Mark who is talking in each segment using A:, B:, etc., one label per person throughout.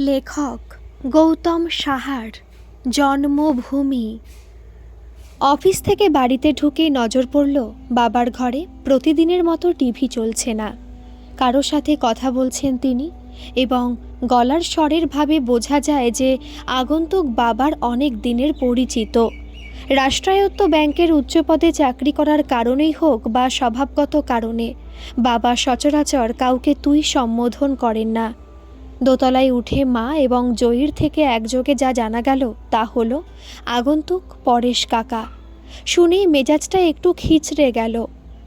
A: লেখক গৌতম সাহার জন্মভূমি। অফিস থেকে বাড়িতে ঢুকে নজর পড়ল বাবার ঘরে, প্রতিদিনের মতো টিভি চলছে না। কারও সাথে কথা বলছেন তিনি এবং গলার স্বরের ভাবে বোঝা যায় যে আগন্তুক বাবার অনেক দিনের পরিচিত। রাষ্ট্রায়ত্ত ব্যাংকের উচ্চপদে চাকরি করার কারণেই হোক বা স্বভাবগত কারণে, বাবা সচরাচর কাউকে তুই সম্বোধন করেন না। দোতলায় উঠে মা এবং জয়ীর থেকে একযোগে যা জানা গেল তা হলো, আগন্তুক পরেশ কাকা। শুনেই মেজাজটা একটু খিচড়ে গেল।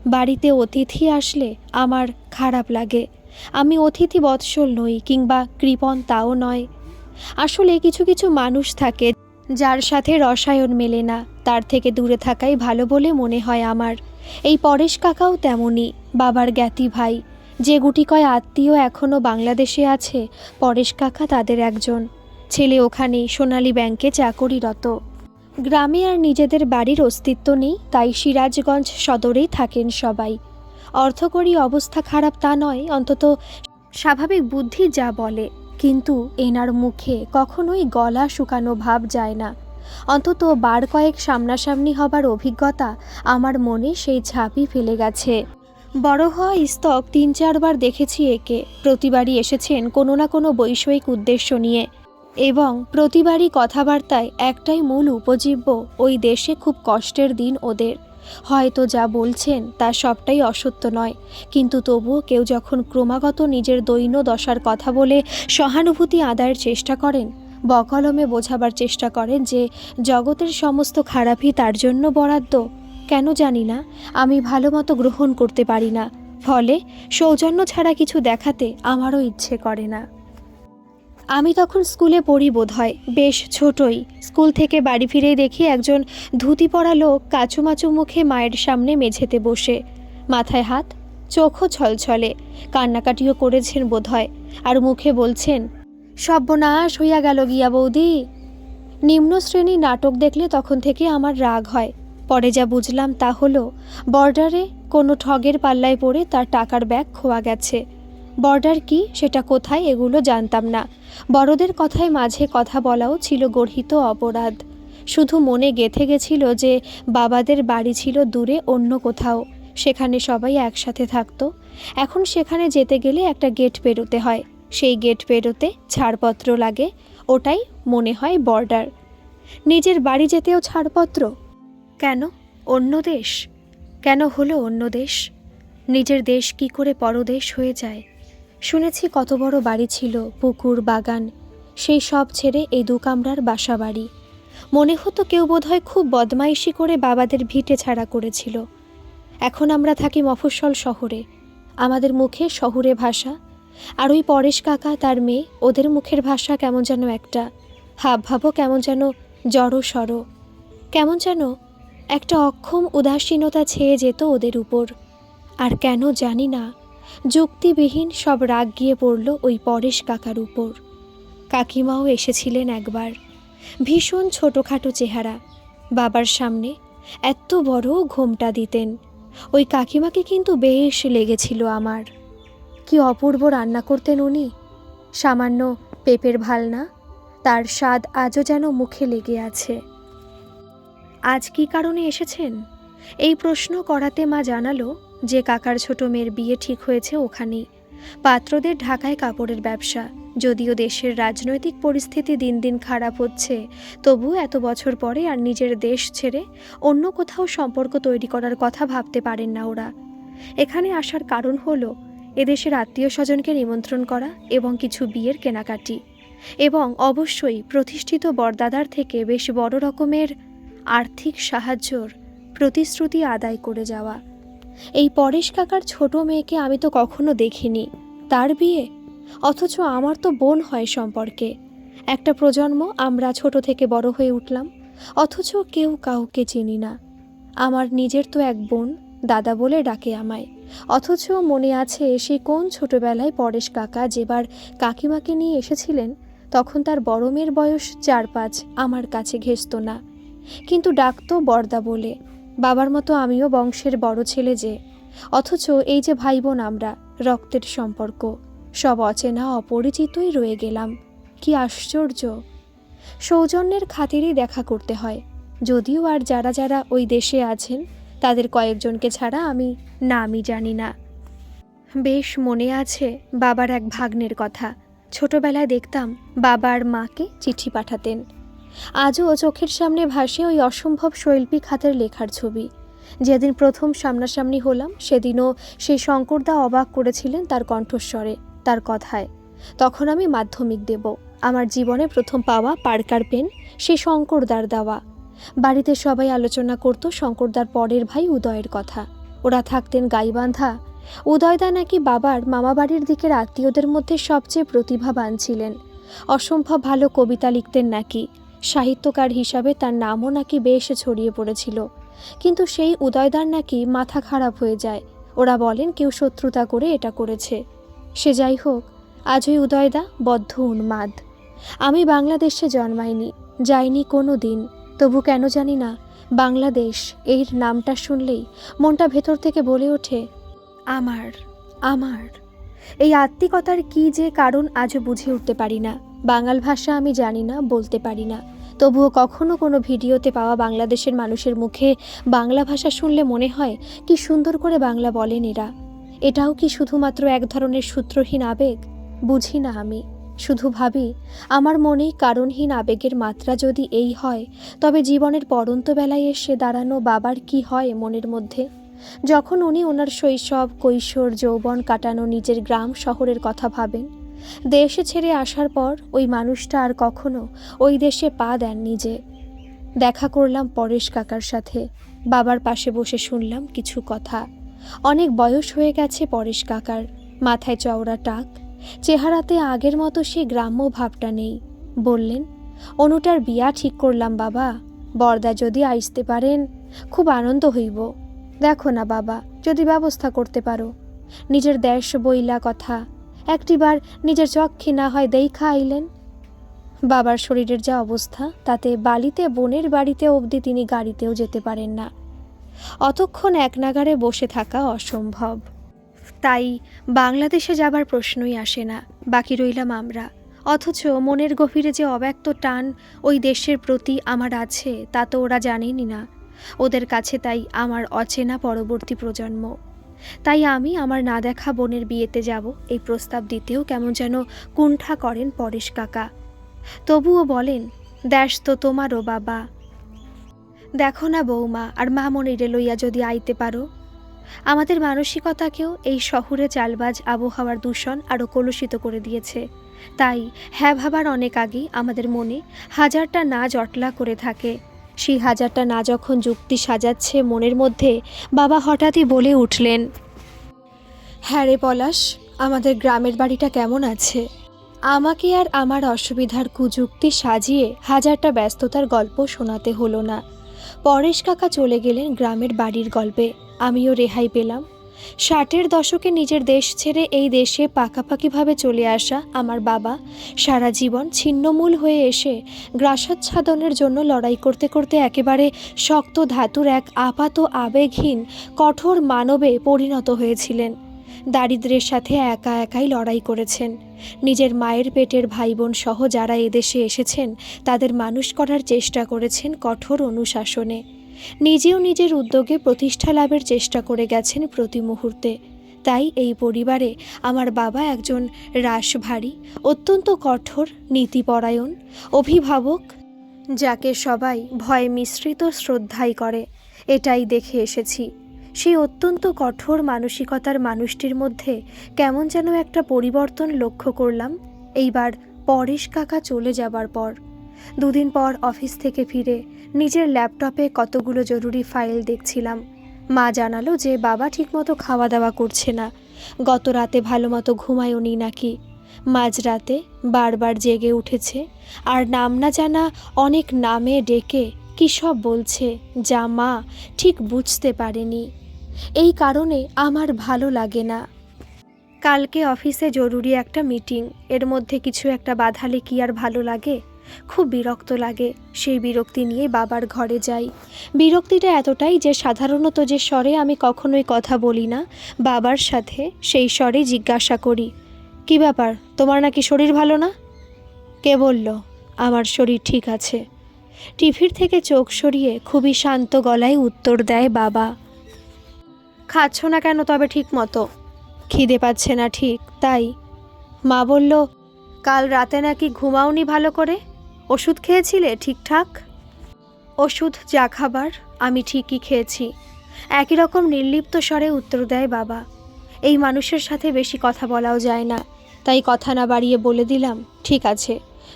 A: বাড়িতে অতিথি আসলে আমার খারাপ লাগে। আমি অতিথি বৎসল নই কিংবা কৃপণ তাও নয়। আসলে কিছু কিছু মানুষ থাকে যার সাথে রসায়ন মেলে না, তার থেকে দূরে থাকাই ভালো বলে মনে হয় আমার। এই পরেশ কাকাও তেমনই, বাবার জ্ঞাতি ভাই। যে গুটি কয় আত্মীয় এখনও বাংলাদেশে আছে, পরেশ কাকা তাদের একজন। ছেলে ওখানেই সোনালী ব্যাংকে চাকরিরত। গ্রামে আর নিজেদের বাড়ির অস্তিত্ব নেই, তাই সিরাজগঞ্জ সদরেই থাকেন সবাই। অর্থকরী অবস্থা খারাপ তা নয়, অন্তত স্বাভাবিক বুদ্ধি যা বলে। কিন্তু এনার মুখে কখনোই গলা শুকানো ভাব যায় না। অন্তত বার কয়েক সামনাসামনি হবার অভিজ্ঞতা আমার মনে সেই ঝাঁপই ফেলে গেছে। বড় হওয়া স্তক তিন চারবার দেখেছি একে। প্রতিবারই এসেছেন কোনো না কোনো বৈষয়িক উদ্দেশ্য নিয়ে। এবং প্রতিবারই কথাবার্তায় একটাই মূল উপজীব্য, ওই দেশে খুব কষ্টের দিন ওদের। হয়তো যা বলছেন তা সবটাই অসত্য নয়। কিন্তু তবুও কেউ যখন ক্রমাগত নিজের দৈন্য দশার কথা বলে সহানুভূতি আদায়ের চেষ্টা করেন, বকলমে বোঝাবার চেষ্টা করেন যে, জগতের সমস্ত খারাপই তার জন্য বরাদ্দ। কেন জানি না, আমি ভালো মতো গ্রহণ করতে পারি না। ফলে সৌজন্য ছাড়া কিছু দেখাতে আমারও ইচ্ছে করে না। আমি তখন স্কুলে পড়ি বোধ হয় বেশ ছোটই। স্কুল থেকে বাড়ি ফিরেই দেখি একজন ধুতি পরা লোক কাচুমাচু মুখে মায়ের সামনে মেঝেতে বসে। মাথায় হাত, চোখও ছলছলে। কান্নাকাটিও করেছেন বোধ হয় আর মুখে বলছেন, সর্বনাশ হইয়া গেল গিয়া বৌদি। নিম্ন শ্রেণি নাটক দেখলে তখন থেকে আমার রাগ হয়। পরে যা বুঝলাম তা হলো, বর্ডারে কোনো ঠগের পাল্লায় পড়ে তার টাকার ব্যাগ খোয়া গেছে। বর্ডার কি, সেটা কোথায়, এগুলো জানতাম না। বড়দের কথায় মাঝে কথা বলাও ছিল গর্হিত অপরাধ। শুধু মনে গেথে গেছিল যে বাবাদের বাড়ি ছিল দূরে অন্য কোথাও, সেখানে সবাই একসাথে থাকতো। এখন সেখানে যেতে গেলে একটা গেট পেরোতে হয়। সেই গেট পেরোতে ছাড়পত্র লাগে, ওটাই মনে হয় বর্ডার। নিজের বাড়ি যেতেও ছাড়পত্র? কেন অন্য দেশ? কেন হলো অন্য দেশ? নিজের দেশ কি করে পরদেশ হয়ে যায়? শুনেছি কত বড় বাড়ি ছিল, পুকুর, বাগান, সেই সব ছেড়ে এই দু কামরার বাসা বাড়ি মনে হতো কেউ বোধহয় খুব বদমাইশি করে বাবাদের ভিটে ছাড়া করেছিল। এখন আমরা থাকি মফস্বল শহরে। আমাদের মুখে শহুরে ভাষা, আর ওই পরেশ কাকা, তার মেয়ে, ওদের মুখের ভাষা কেমন যেন একটা। হাব ভাবও কেমন যেন জড়ো সড়ো কেমন যেন একটা অক্ষম উদাসীনতা ছেয়ে যেত ওদের উপর। আর কেন জানি না, যুক্তিবিহীন সব রাগ গিয়ে পড়ল ওই পরেশ কাকার উপর। কাকিমাও এসেছিলেন একবার। ভীষণ ছোটোখাটো চেহারা। বাবার সামনে এত বড় ঘোমটা দিতেন। ওই কাকিমাকে কিন্তু বেশ লেগেছিল আমার। কি অপূর্ব রান্না করতেন উনি। সামান্য পেঁপের ভালনা, তার স্বাদ আজও যেন মুখে লেগে আছে। আজ কি কারণে এসেছেন? এই প্রশ্ন করাতে মা জানালো যে কাকার ছোট মেয়ের বিয়ে ঠিক হয়েছে ওখানেই পাত্রদের ঢাকায় কাপড়ের ব্যবসা। যদিও দেশের রাজনৈতিক পরিস্থিতি দিন দিন খারাপ হচ্ছে, তবু এত বছর পরে আর নিজের দেশ ছেড়ে অন্য কোথাও সম্পর্ক তৈরি করার কথা ভাবতে পারেন না ওরা। এখানে আসার কারণ হলো, এদেশের আত্মীয় স্বজনকে নিমন্ত্রণ করা এবং কিছু বিয়ের কেনাকাটি। এবং অবশ্যই প্রতিষ্ঠিত বরদাদার থেকে বেশ বড় রকমের আর্থিক সাহায্যর প্রতিশ্রুতি আদায় করে যাওয়া। এই পরেশ কাকার ছোট মেয়েকে আমি তো কখনো দেখিনি। তার বিয়ে? অথচ আমার তো বোন হয় সম্পর্কে। একটা প্রজন্ম আমরা ছোট থেকে বড় হয়ে উঠলাম, অথচ কেউ কাউকে চিনি না। আমার নিজের তো এক বোন, দাদা বলে ডাকে আমায়। অথচ মনে আছে সে কোন ছোটবেলায় পরেশ কাকা যেবার কাকিমাকে নিয়ে এসেছিলেন, তখন তার বড় মেয়ের বয়স চার পাঁচ, আমার কাছে ঘেসত না। কিন্তু ডাকতো বর্দা বলে, বাবার মতো আমিও বংশের বড় ছেলে যে। অথচ এই যে ভাই বোন আমরা, রক্তের সম্পর্ক, সব অচেনা অপরিচিতই রয়ে গেলাম। কি আশ্চর্য। সৌজন্যের খাতিরেই দেখা করতে হয়। যদিও আর যারা যারা ওই দেশে আছেন, তাদের কয়েকজনকে ছাড়া আমি নামই জানি না। বেশ মনে আছে বাবার এক ভাগ্নের কথা। ছোটবেলায় দেখতাম বাবার মাকে চিঠি পাঠাতেন। আজও চোখের সামনে ভাসে ওই অসম্ভব শৈল্পিক হাতের লেখার ছবি। যেদিন প্রথম সামনাসামনি হলাম, সেদিনও সেই শঙ্করদা অবাক করেছিলেন তার কণ্ঠস্বরে, তার কথায়। তখন আমি মাধ্যমিক দেব। আমার জীবনে প্রথম পাওয়া পার্কার পেন, সে শঙ্করদার দেওয়া। বাড়িতে সবাই আলোচনা করত শঙ্করদার পরের ভাই উদয়ের কথা। ওরা থাকতেন গাইবান্ধা। উদয়দা নাকি বাবার মামাবাড়ির দিকের আত্মীয়দের মধ্যে সবচেয়ে প্রতিভাবান ছিলেন। অসম্ভব ভালো কবিতা লিখতেন নাকি। সাহিত্যকার হিসাবে তার নামও নাকি বেশ ছড়িয়ে পড়েছিল। কিন্তু সেই উদয়দার নাকি মাথা খারাপ হয়ে যায়। ওরা বলেন কেউ শত্রুতা করে এটা করেছে। সে যাই হোক আজ ওই উদয়দা বদ্ধ উন্মাদ। আমি বাংলাদেশে জন্মাইনি, যাইনি কোনো দিন। তবু কেন জানি না, বাংলাদেশ এর নামটা শুনলেই মনটা ভেতর থেকে বলে ওঠে, আমার আমার। এই আত্মিকতার কি যে কারণ আজও বুঝে উঠতে পারি না। বাঙাল ভাষা আমি জানি না, বলতে পারি না। তবুও কখনো কোনো ভিডিওতে পাওয়া বাংলাদেশের মানুষের মুখে বাংলা ভাষা শুনলে মনে হয়, কি সুন্দর করে বাংলা বলেন এরা। এটাও কি শুধুমাত্র এক ধরনের সূত্রহীন আবেগ? বুঝি না আমি। শুধু ভাবি, আমার মনে কারণহীন আবেগের মাত্রা যদি এই হয়, তবে জীবনের পরন্ত বেলায় এসে দাঁড়ানো বাবার কি হয় মনের মধ্যে? যখন উনি ওনার শৈশব, কৈশোর, যৌবন কাটানো নিজের গ্রাম, শহরের কথা ভাবেন দেশে ছেড়ে আসার পর ওই মানুষটা আর কখনো ওই দেশে পা দেন নিজে দেখা করলাম পরেশ কাকার সাথে। বাবার পাশে বসে শুনলাম কিছু কথা। অনেক বয়স হয়ে গেছে পরেশ কাকার। মাথায় চওড়া টাক। চেহারাতে আগের মতো সেই গ্রাম্য ভাবটা নেই। বললেন, অনুটার বিয়া ঠিক করলাম বাবা। বরদা যদি আইসতে পারেন, খুব আনন্দ হইব। দেখো না বাবা, যদি ব্যবস্থা করতে পারো। নিজের দেশ বইলা কথা। একটিবার নিজের চক্ষে না হয় দেইখা আইলেন। বাবার শরীরের যা অবস্থা, তাতে বালিতে, বোনের বাড়িতে অবধি তিনি গাড়িতেও যেতে পারেন না। অতক্ষণ এক নাগারে বসে থাকা অসম্ভব। তাই বাংলাদেশে যাবার প্রশ্নই আসে না, বাকি রইলাম আমরা। অথচ মনের গভীরে যে অব্যক্ত টান ওই দেশের প্রতি আমার আছে, তা তো ওরা জানেনই না। ওদের কাছে তাই আমার অচেনা পরবর্তী প্রজন্ম। তাই আমি আমার না দেখা বোনের বিয়েতে যাব। এই প্রস্তাব দিতেও কেমন যেন কুণ্ঠা করেন পরেশ কাকা। তবুও বলেন, দেশ তো তোমারও বাবা। দেখো না বৌমা, আর মা মনিরে লইয়া যদি আইতে পারো। আমাদের মানসিকতাকেও এই শহুরে চালবাজ আবহাওয়ার দূষণ আরও কলুষিত করে দিয়েছে। তাই হ্যাঁ ভাবার অনেক আগেই আমাদের মনে হাজারটা না জটলা করে থাকে। সেই হাজারটা না যখন যুক্তি সাজাচ্ছে মনের মধ্যে, বাবা হঠাৎই বলে উঠলেন হ্যাঁ রে পলাশ, আমাদের গ্রামের বাড়িটা কেমন আছে? আমাকে আর আমার অসুবিধার কুযুক্তি সাজিয়ে হাজারটা ব্যস্ততার গল্প শোনাতে হলো না। পরেশ কাকা চলে গেলেন গ্রামের বাড়ির গল্পে। আমিও রেহাই পেলাম। ষাটের দশকে নিজের দেশ ছেড়ে এই দেশে পাকাপাকিভাবে চলে আসা আমার বাবা সারা জীবন ছিন্নমূল হয়ে এসে গ্রাসাচ্ছাদনের জন্য লড়াই করতে করতে একেবারে শক্ত ধাতুর এক আপাত আবেগহীন, কঠোর মানবে পরিণত হয়েছিলেন। দারিদ্র্যের সাথে একা একাই লড়াই করেছেন। নিজের মায়ের পেটের ভাই বোন সহ যারা এদেশে এসেছেন, তাদের মানুষ করার চেষ্টা করেছেন কঠোর অনুশাসনে। নিজেও নিজের উদ্যোগে প্রতিষ্ঠা লাভের চেষ্টা করে গেছেন প্রতি মুহূর্তে। তাই এই পরিবারে আমার বাবা একজন রাশভারী অত্যন্ত কঠোর নীতিপরায়ণ, অভিভাবক, যাকে সবাই ভয় মিশ্রিত শ্রদ্ধাই করে। এটাই দেখে এসেছি। সেই অত্যন্ত কঠোর মানসিকতার মানুষটির মধ্যে কেমন যেন একটা পরিবর্তন লক্ষ্য করলাম। এইবার পরেশ কাকা চলে যাবার পর। দুদিন পর অফিস থেকে ফিরে নিজের ল্যাপটপে কতগুলো জরুরি ফাইল দেখছিলাম। মা জানালো যে বাবা ঠিকমতো খাওয়া দাওয়া করছে না। গত রাতে ভালো মতো ঘুমায়ওনি নাকি। মাঝরাতে বারবার জেগে উঠেছে। আর নাম না জানা অনেক নামে ডেকে কী সব বলছে যা মা ঠিক বুঝতে পারেনি। এই কারণে আমার ভালো লাগে না। কালকে অফিসে জরুরি একটা মিটিং। এর মধ্যে কিছু একটা বাধালে কি আর ভালো লাগে? খুব বিরক্ত লাগে। সেই বিরক্তি নিয়ে বাবার ঘরে যাই। বিরক্তিটা এতটাই যে সাধারণত যে স্বরে আমি কখনোই কথা বলি না, বাবার সাথে সেই স্বরে জিজ্ঞাসা করি, কি ব্যাপার? তোমার নাকি শরীর ভালো না? কে বলল, আমার শরীর ঠিক আছে। টিভির থেকে চোখ সরিয়ে খুবই শান্ত গলায় উত্তর দেয় বাবা, খাচ্ছ না কেন তবে ঠিক মতো? খিদে পাচ্ছে না ঠিক, তাই। মা বলল, কাল রাতে নাকি ঘুমাওনি ভালো করে? ওষুধ খেয়েছিলে ঠিকঠাক? ওষুধ, যা খাবার, আমি ঠিকই খেয়েছি। একই রকম নির্লিপ্ত স্বরে উত্তর দেয় বাবা। এই মানুষের সাথে বেশি কথা বলাও যায় না। তাই কথা না বাড়িয়ে বলে দিলাম, ঠিক আছে।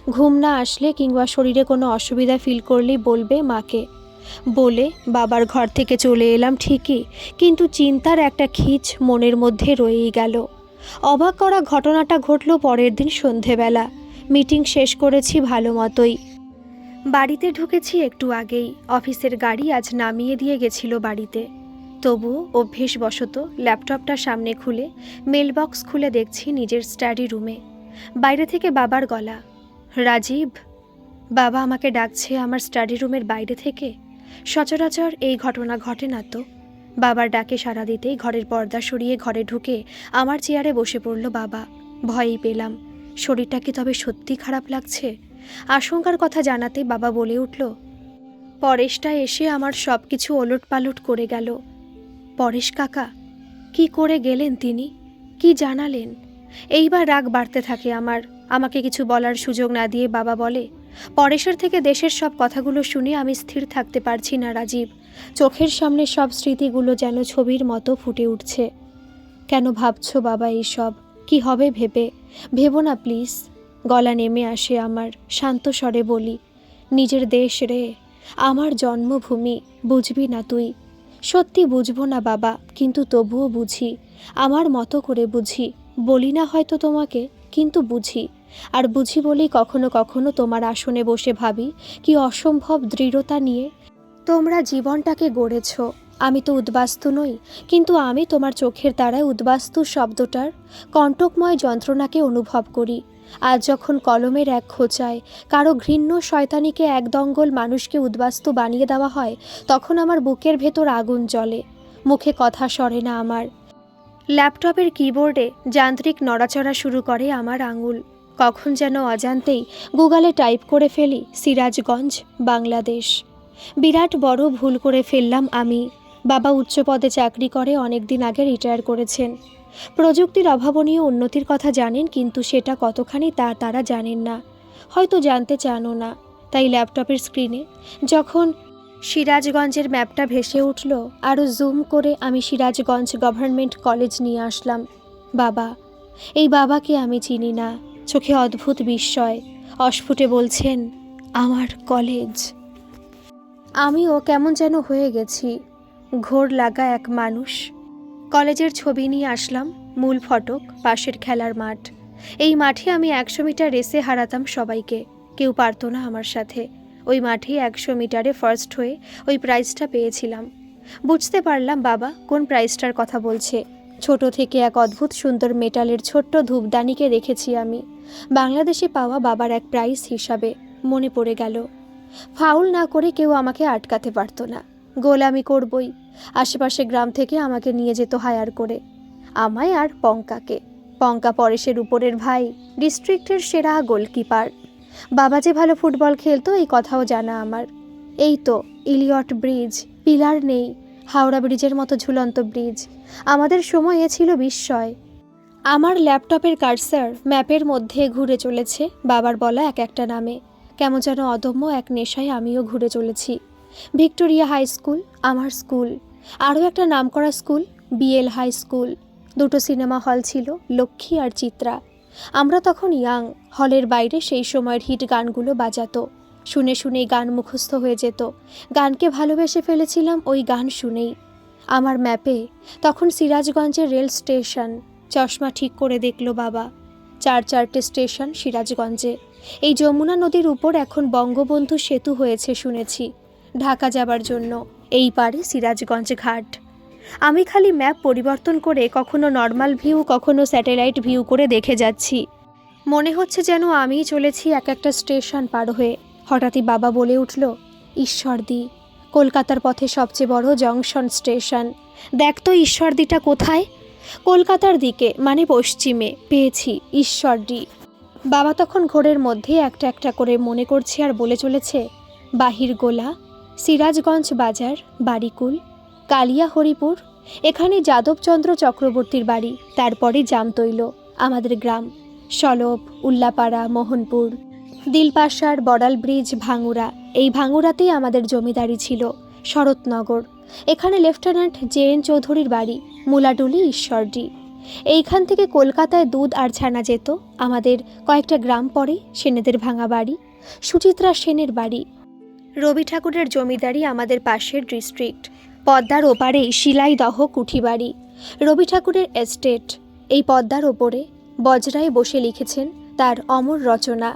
A: ঘুম না আসলে কিংবা শরীরে কোনো অসুবিধা ফিল করলেই বলবে মাকে। বলে বাবার ঘর থেকে চলে এলাম ঠিকই, কিন্তু চিন্তার একটা খিচ মনের মধ্যে রয়েই গেল। অবাক করা ঘটনাটা ঘটল পরের দিন সন্ধেবেলা। মিটিং শেষ করেছি ভালো মতোই। বাড়িতে ঢুকেছি একটু আগেই। অফিসের গাড়ি আজ নামিয়ে দিয়ে গেছিল বাড়িতে। তবু অভ্যেসবশত ল্যাপটপটা সামনে খুলে মেলবক্স খুলে দেখছি নিজের স্টাডি রুমে। বাইরে থেকে বাবার গলা। রাজীব, বাবা আমাকে ডাকছে আমার স্টাডি রুমের বাইরে থেকে। সচরাচর এই ঘটনা ঘটে না তো। বাবার ডাকে সাড়া দিতেই ঘরের পর্দা সরিয়ে ঘরে ঢুকে আমার চেয়ারে বসে পড়ল বাবা। ভয়ই পেলাম। শরীরটা কি তবে সত্যি খারাপ লাগছে? আশঙ্কার কথা জানাতে বাবা বলে উঠল, পরেশটা এসে আমার সব কিছু ওলট পালট করে গেল। পরেশ কাকা, কি করে গেলেন তিনি? কি জানালেন? এইবার রাগ বাড়তে থাকে আমার। আমাকে কিছু বলার সুযোগ না দিয়ে বাবা বলে, পরেশের থেকে দেশের সব কথাগুলো শুনে আমি স্থির থাকতে পারছি না রাজীব। চোখের সামনে সব স্মৃতিগুলো যেন ছবির মতো ফুটে উঠছে। কেন ভাবছ বাবা এইসব? কি হবে ভেবে? ভেবো না প্লিজ। গলা নেমে আসে আমার শান্ত স্বরে বলি, নিজের দেশ রে, আমার জন্মভূমি, বুঝবি না তুই। সত্যি বুঝব না বাবা, কিন্তু তবুও বুঝি, আমার মতো করে বুঝি। বলি না হয়তো তোমাকে, কিন্তু বুঝি। আর বুঝি বলেই কখনো কখনো তোমার আসনে বসে ভাবি, কি অসম্ভব দৃঢ়তা নিয়ে তোমরা জীবনটাকে গড়েছ। আমি তো উদ্বাস্তু নই, কিন্তু আমি তোমার চোখের দ্বারায় উদ্বাস্তু শব্দটার কণ্টকময় যন্ত্রণাকে অনুভব করি। আজ যখন কলমের এক খোঁচায় কারও ঘৃণ্য শয়তানিকে এক দঙ্গল মানুষকে উদ্বাস্তু বানিয়ে দেওয়া হয়, তখন আমার বুকের ভেতর আগুন জ্বলে। মুখে কথা সরে না আমার। ল্যাপটপের কিবোর্ডে যান্ত্রিক নড়াচড়া শুরু করে আমার আঙুল। কখন যেন অজান্তেই গুগলে টাইপ করে ফেলি, সিরাজগঞ্জ, বাংলাদেশ। বিরাট বড় ভুল করে ফেললাম আমি। বাবা উচ্চ পদে চাকরি করে অনেক দিন আগে রিটায়ার করেছেন। প্রযুক্তির অভাবনীয় উন্নতির কথা জানেন, কিন্তু সেটা কতখানি তা তারা জানেন না। হয়তো জানতে চানও না। তাই ল্যাপটপের স্ক্রিনে যখন সিরাজগঞ্জের ম্যাপটা ভেসে উঠল, আরও জুম করে আমি সিরাজগঞ্জ গভর্নমেন্ট কলেজ নিয়ে আসলাম। বাবা, এই বাবাকে আমি চিনি না। চোখে অদ্ভুত বিস্ময়। অস্ফুটে বলছেন, আমার কলেজ। আমিও কেমন যেন হয়ে গেছি। ঘোর লাগা এক মানুষ। কলেজের ছবি নিয়ে আসলাম, মূল ফটক, পাশের খেলার মাঠ। এই মাঠে আমি একশো মিটার রেসে হারাতাম সবাইকে, কেউ পারতো না আমার সাথে। ওই মাঠে একশো মিটারে ফার্স্ট হয়ে ওই প্রাইজটা পেয়েছিলাম। বুঝতে পারলাম, বাবা, কোন প্রাইজটার কথা বলছে। ছোট থেকে এক অদ্ভুত সুন্দর মেটালের ছোট্ট ধূপদানিকে রেখেছি আমি। বাংলাদেশে পাওয়া বাবার এক প্রাইজ হিসাবে মনে পড়ে গেল। ফাউল না করে কেউ আমাকে আটকাতে পারতো না। গোল আমি করবই। আশেপাশে গ্রাম থেকে আমাকে নিয়ে যেত হায়ার করে। আমায় আর পঙ্কাকে। পঙ্কা পরেশের উপরের ভাই, ডিস্ট্রিক্টের সেরা গোলকিপার। বাবা যে ভালো ফুটবল খেলতো, এই কথাও জানা আমার। এই তো, ইলিয়ট ব্রিজ, পিলার নেই, হাওড়া ব্রিজের মতো ঝুলন্ত ব্রিজ। আমাদের সময়ে ছিল বিস্ময়। আমার ল্যাপটপের কার্সার ম্যাপের মধ্যে ঘুরে চলেছে বাবার বলা এক একটা নামে। কেমন যেন অদম্য এক নেশায় আমিও ঘুরে চলেছি। ভিক্টোরিয়া হাই স্কুল, আমার স্কুল। আরও একটা নামকরা স্কুল, বিএল হাই স্কুল। দুটো সিনেমা হল ছিল, লক্ষ্মী আর চিত্রা। আমরা তখন ইয়াং, হলের বাইরে সেই সময়ের হিট গানগুলো বাজাতো। শুনে শুনেই গান মুখস্থ হয়ে যেত। গানকে ভালোবেসে ফেলেছিলাম ওই গান শুনেই। আমার ম্যাপে তখন সিরাজগঞ্জের রেল স্টেশন। চশমা ঠিক করে দেখল বাবা। চার চারটে স্টেশন সিরাজগঞ্জে। এই যমুনা নদীর উপর এখন বঙ্গবন্ধু সেতু হয়েছে শুনেছি। ঢাকা যাবার জন্য। এই পারে সিরাজগঞ্জ ঘাট। আমি খালি ম্যাপ পরিবর্তন করে কখনো নর্মাল ভিউ, কখনো স্যাটেলাইট ভিউ করে দেখে যাচ্ছি। মনে হচ্ছে যেন আমিই চলেছি এক একটা স্টেশন পার হয়ে। হঠাৎই বাবা বলে উঠল ঈশ্বরদি কলকাতার পথে সবচেয়ে বড় জংশন স্টেশন। দেখ তো ঈশ্বরদিটা কোথায়? কলকাতার দিকে মানে পশ্চিমে। পেয়েছি ঈশ্বরদী বাবা তখন ঘোরের মধ্যে একটা একটা করে মনে করছে আর বলে চলেছে, বাহির গোলা সিরাজগঞ্জ বাজার বাড়িকুল কালিয়া হরিপুর, এখানে যাদবচন্দ্র চক্রবর্তীর বাড়ি, তারপরে জামতৈল, আমাদের গ্রাম সলব উল্লাপাড়া, মোহনপুর, দিলপাশার বড়াল ব্রিজ, ভাঙুরা, এই ভাঙুরাতেই আমাদের জমিদারি ছিল, শরৎনগর, এখানে লেফটেন্যান্ট জে এন চৌধুরীর বাড়ি, মুলাডুলি ঈশ্বরডি এইখান থেকে কলকাতায় দুধ আর ছানা যেত, আমাদের কয়েকটা গ্রাম পরে সেনেদের ভাঙা বাড়ি, সুচিত্রা সেনের বাড়ি রবি ঠাকুরের জমিদারি আমাদের পাশের ডিস্ট্রিক্ট। পদ্মার ওপারেই শিলাইদহ কুঠিবাড়ি। রবি ঠাকুরের এস্টেট, এই পদ্মার ওপরে বজরায় বসে লিখেছেন তার অমর রচনা।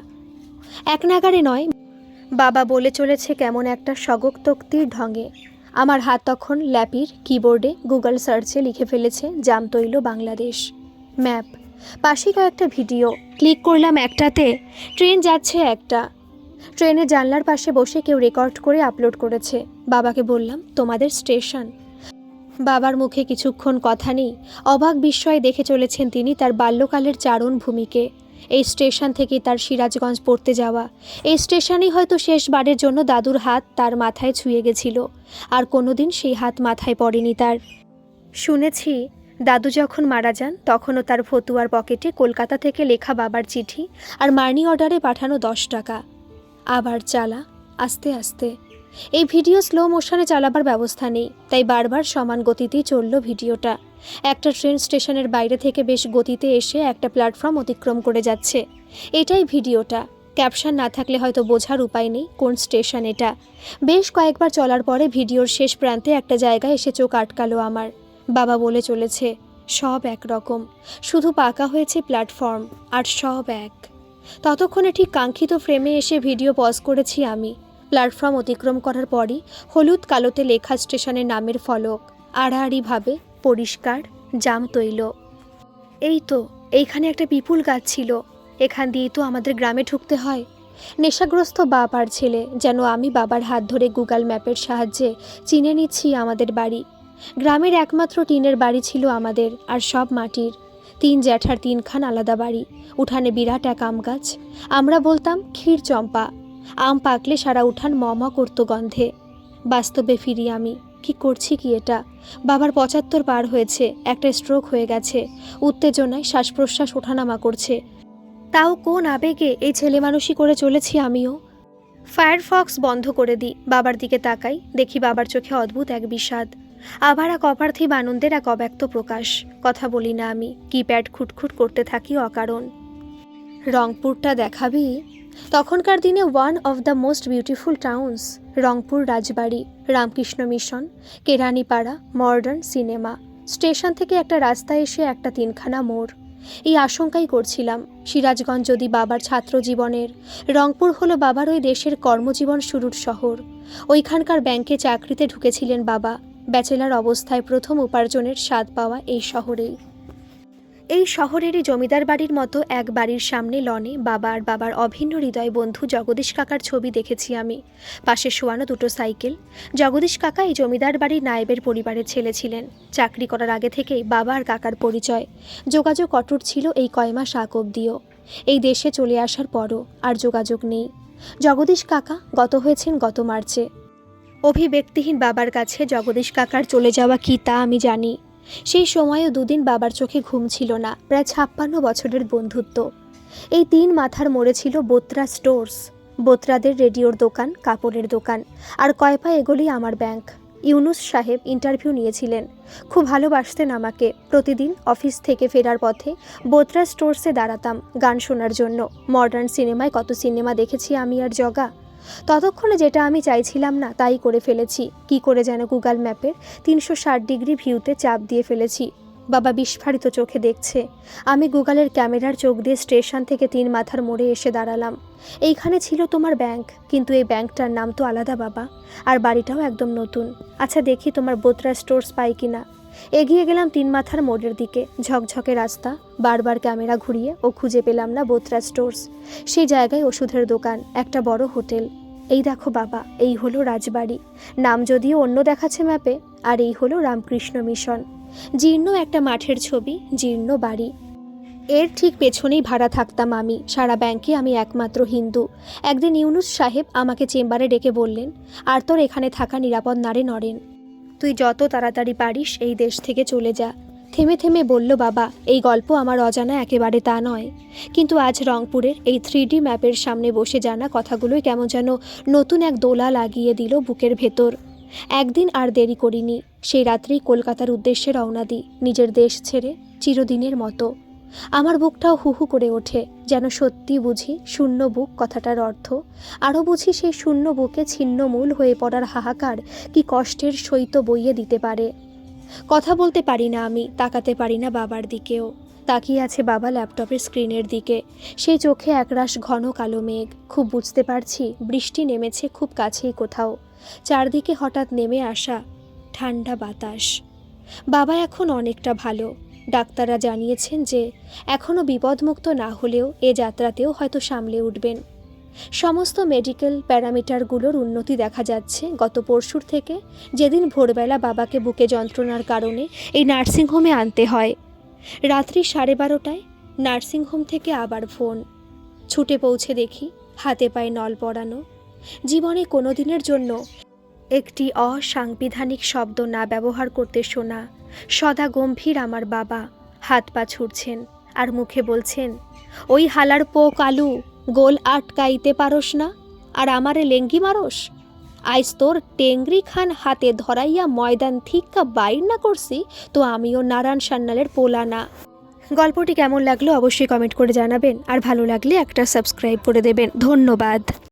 A: এক নাগারে নয়, বাবা বলে চলেছে কেমন একটা সগোক্তক্তির ঢঙে। আমার হাত তখন ল্যাপির কিবোর্ডে গুগল সার্চে লিখে ফেলেছে জামতৈল বাংলাদেশ। ম্যাপ। পাশে কয়েকটা ভিডিও। ক্লিক করলাম একটাতে, ট্রেন যাচ্ছে একটা। ট্রেনে জানলার পাশে বসে কেউ রেকর্ড করে আপলোড করেছে। বাবাকে বললাম, তোমাদের স্টেশন। বাবার মুখে কিছুক্ষণ কথা নেই। অবাক বিস্ময়ে দেখে চলেছেন তিনি তার বাল্যকালের চারণ ভূমিকে। এই স্টেশন থেকে তার সিরাজগঞ্জ পড়তে যাওয়া। এই স্টেশনেই হয়তো শেষবারের জন্য দাদুর হাত তার মাথায় ছুঁয়ে গেছিল। আর কোনোদিন সেই হাত মাথায় পড়েনি তার। শুনেছি, দাদু যখন মারা যান, তখনও তার ফতুয়ার পকেটে কলকাতা থেকে লেখা বাবার চিঠি আর মার্নি অর্ডারে পাঠানো দশ টাকা। আবার চালা, আস্তে আস্তে। এই ভিডিও স্লো মোশনে চালাবার ব্যবস্থা নেই, তাই বারবার সমান গতিতেই চলল ভিডিওটা। একটা ট্রেন স্টেশনের বাইরে থেকে বেশ গতিতে এসে একটা প্ল্যাটফর্ম অতিক্রম করে যাচ্ছে। এটাই ভিডিওটা। ক্যাপশন না থাকলে হয়তো বোঝার উপায় নেই কোন স্টেশন এটা। বেশ কয়েকবার চলার পরে ভিডিওর শেষ প্রান্তে একটা জায়গায় এসে চোখ আটকালো আমার। বাবা বলে চলেছে, সব একরকম। শুধু পাকা হয়েছে প্ল্যাটফর্ম আর সব এক। ততক্ষণে ঠিক কাঙ্ক্ষিত ফ্রেমে এসে ভিডিও পজ করেছি আমি। প্ল্যাটফর্ম অতিক্রম করার পরই হলুদ কালোতে লেখা স্টেশনের নামের ফলক, আড়াআড়িভাবে পরিষ্কার, জাম তৈল। এই তো, এইখানে একটা বিপুল গাছ ছিল। এখান দিয়েই তো আমাদের গ্রামে ঢুকতে হয়। নেশাগ্রস্ত বাবার ছেলে, যেন আমি বাবার হাত ধরে গুগল ম্যাপের সাহায্যে চিনে নিচ্ছি আমাদের বাড়ি। গ্রামের একমাত্র টিনের বাড়ি ছিল আমাদের আর সব মাটির। তিন জ্যাঠার তিনখান আলাদা বাড়ি, উঠানে বিরাট এক আম গাছ। আমরা বলতাম, ক্ষীর চম্পা। আম পাকলে সারা উঠান মমা করতো গন্ধে। বাস্তবে ফিরি আমি, কি করছি কি এটা? বাবার পঁচাত্তর পার হয়েছে, একটা স্ট্রোক হয়ে গেছে, উত্তেজনায় শ্বাস প্রশ্বাস ওঠানামা করছে। তাও কোন আবেগে এই ছেলে মানুষই করে চলেছি আমিও? ফায়ারফক্স বন্ধ করে দিই, বাবার দিকে তাকাই, দেখি বাবার চোখে অদ্ভুত এক বিষাদ। আবার এক অপার্থিব আনন্দের এক অব্যক্ত প্রকাশ। কথা বলি না আমি কিপ্যাড খুটখুট করতে থাকি অকারণ। রংপুরটা দেখাবি? তখনকার দিনে one of the most beautiful towns Rangpur Rajbari, Ramakrishna mission, Keranipara modern cinema station থেকে একটা রাস্তায় এসে একটা তিনখানা মোড়। এই আশঙ্কাই করছিলাম, সিরাজগঞ্জ যদি বাবার ছাত্র জীবনের, রংপুর হলো বাবার ওই দেশের কর্মজীবন শুরুর শহর। ওইখানকার ব্যাংকে চাকরিতে ঢুকেছিলেন বাবা। ব্যাচেলার অবস্থায় প্রথম উপার্জনের স্বাদ পাওয়া এই শহরেই। এই শহরেরই জমিদার বাড়ির মতো এক বাড়ির সামনে লনে বাবা আর বাবার অভিন্ন হৃদয় বন্ধু জগদীশ কাকার ছবি দেখেছি আমি। পাশে শোয়ানো দুটো সাইকেল। জগদীশ কাকা এই জমিদার বাড়ির নায়েবের পরিবারের ছেলে ছিলেন। চাকরি করার আগে থেকেই বাবা আর কাকার পরিচয়। যোগাযোগ অটুট ছিল এই কয় মাস অব্দিও এই দেশে চলে আসার পরও আর যোগাযোগ নেই। জগদীশ কাকা গত হয়েছেন গত মার্চে। অভিব্যক্তিহীন বাবার কাছে জগদীশ কাকার চলে যাওয়া কি তা আমি জানি। সেই সময়ও দুদিন বাবার চোখে ঘুম ছিল না, প্রায় ছাপ্পান্ন বছরের বন্ধুত্ব। এই তিন মাথার মোড়ে ছিল বোত্রা স্টোর্স, বোত্রাদের রেডিওর দোকান, কাপড়ের দোকান, আর কয়পা এগোলেই আমার ব্যাংক। ইউনুস সাহেব ইন্টারভিউ নিয়েছিলেন। খুব ভালোবাসতেন আমাকে। প্রতিদিন অফিস থেকে ফেরার পথে বোত্রা স্টোর্সে দাঁড়াতাম গান শোনার জন্য। মডার্ন সিনেমায় কত সিনেমা দেখেছি আমি আর জগা। ততক্ষণে যেটা আমি চাইছিলাম না, তাই করে ফেলেছি। কি করে যেন গুগল ম্যাপের তিনশো ষাট ডিগ্রি ভিউতে চাপ দিয়ে ফেলেছি। বাবা বিস্ফারিত চোখে দেখছে। আমি গুগলের ক্যামেরার চোখ দিয়ে স্টেশন থেকে তিন মাথার মোড়ে এসে দাঁড়ালাম। এইখানে ছিল তোমার ব্যাংক, কিন্তু এই ব্যাংকটার নাম তো আলাদা বাবা, আর বাড়িটাও একদম নতুন। আচ্ছা দেখি তোমার বোত্রা স্টোর্স পাই কিনা। এগিয়ে গেলাম তিন মাথার মোড়ের দিকে, ঝকঝকে রাস্তা, বারবার ক্যামেরা ঘুরিয়ে ও খুঁজে পেলাম না বোত্রা স্টোর্স। সেই জায়গায় ওষুধের দোকান, একটা বড় হোটেল। এই দেখো বাবা, এই হলো রাজবাড়ি। নাম যদিও অন্য দেখাচ্ছে ম্যাপে, আর এই হলো রামকৃষ্ণ মিশন। জীর্ণ একটা মাঠের ছবি, জীর্ণ বাড়ি। এর ঠিক পেছনেই ভাড়া থাকতাম আমি। সারা ব্যাংকে আমি একমাত্র হিন্দু। একদিন ইউনুস সাহেব আমাকে চেম্বারে ডেকে বললেন আর তোর এখানে থাকা নিরাপদ নারে নরেন। তুই যত তাড়াতাড়ি পারিস এই দেশ থেকে চলে যা। থেমে থেমে বলল, বাবা, এই গল্প আমার অজানা একেবারে তা নয়। কিন্তু আজ রংপুরের এই থ্রি ম্যাপের সামনে বসে জানা কথাগুলোই কেমন যেন নতুন এক দোলা লাগিয়ে দিল বুকের ভেতর। একদিন আর দেরি করিনি। সেই রাত্রেই কলকাতার উদ্দেশ্যে রওনা দিই, নিজের দেশ ছেড়ে চিরদিনের মতো। আমার বুকটাও হুহু করে ওঠে, যেন সত্যি বুঝি শূন্য বুক কথাটার অর্থ। আরও বুঝি সেই শূন্য বুকে ছিন্নমূল হয়ে পড়ার হাহাকার কি কষ্টের সৈত বইয়ে দিতে পারে। কথা বলতে পারি না আমি, তাকাতে পারি না বাবার দিকেও। তাকিয়ে আছে বাবা ল্যাপটপের স্ক্রিনের দিকে। সেই চোখে একরাশ ঘন কালো মেঘ। খুব বুঝতে পারছি, বৃষ্টি নেমেছে খুব কাছেই কোথাও। চারদিকে হঠাৎ নেমে আসা ঠান্ডা বাতাস। বাবা এখন অনেকটা ভালো। ডাক্তাররা জানিয়েছেন যে এখনও বিপদমুক্ত না হলেও এ যাত্রাতেও হয়তো সামলে উঠবেন। সমস্ত মেডিকেল প্যারামিটারগুলোর উন্নতি দেখা যাচ্ছে গত পরশুর থেকে। যেদিন ভোরবেলা বাবাকে বুকে যন্ত্রণার কারণে এই নার্সিংহোমে আনতে হয়। রাত্রি সাড়ে বারোটায় নার্সিংহোম থেকে আবার ফোন ছুটে পৌঁছে দেখি হাতে পায়ে নল পড়ানো জীবনে কোনো দিনের জন্য একটি অসাংবিধানিক শব্দ না ব্যবহার করতে শোনা। সদা গম্ভীর আমার বাবা। হাত পা ছুটছেন আর মুখে বলছেন, ওই হালার পো কালু গোল আটকাইতে পারস না। আর আমারে লেঙ্গি মারস? আইস তোর টেংরি খান হাতে ধরাইয়া ময়দান থিক্কা বাইর না করছি, তো আমিও নারায়ণ সান্নালের পোলা না। গল্পটি কেমন লাগল অবশ্যই কমেন্ট করে জানাবেন, আর ভালো লাগলে একটা সাবস্ক্রাইব করে দেবেন। ধন্যবাদ।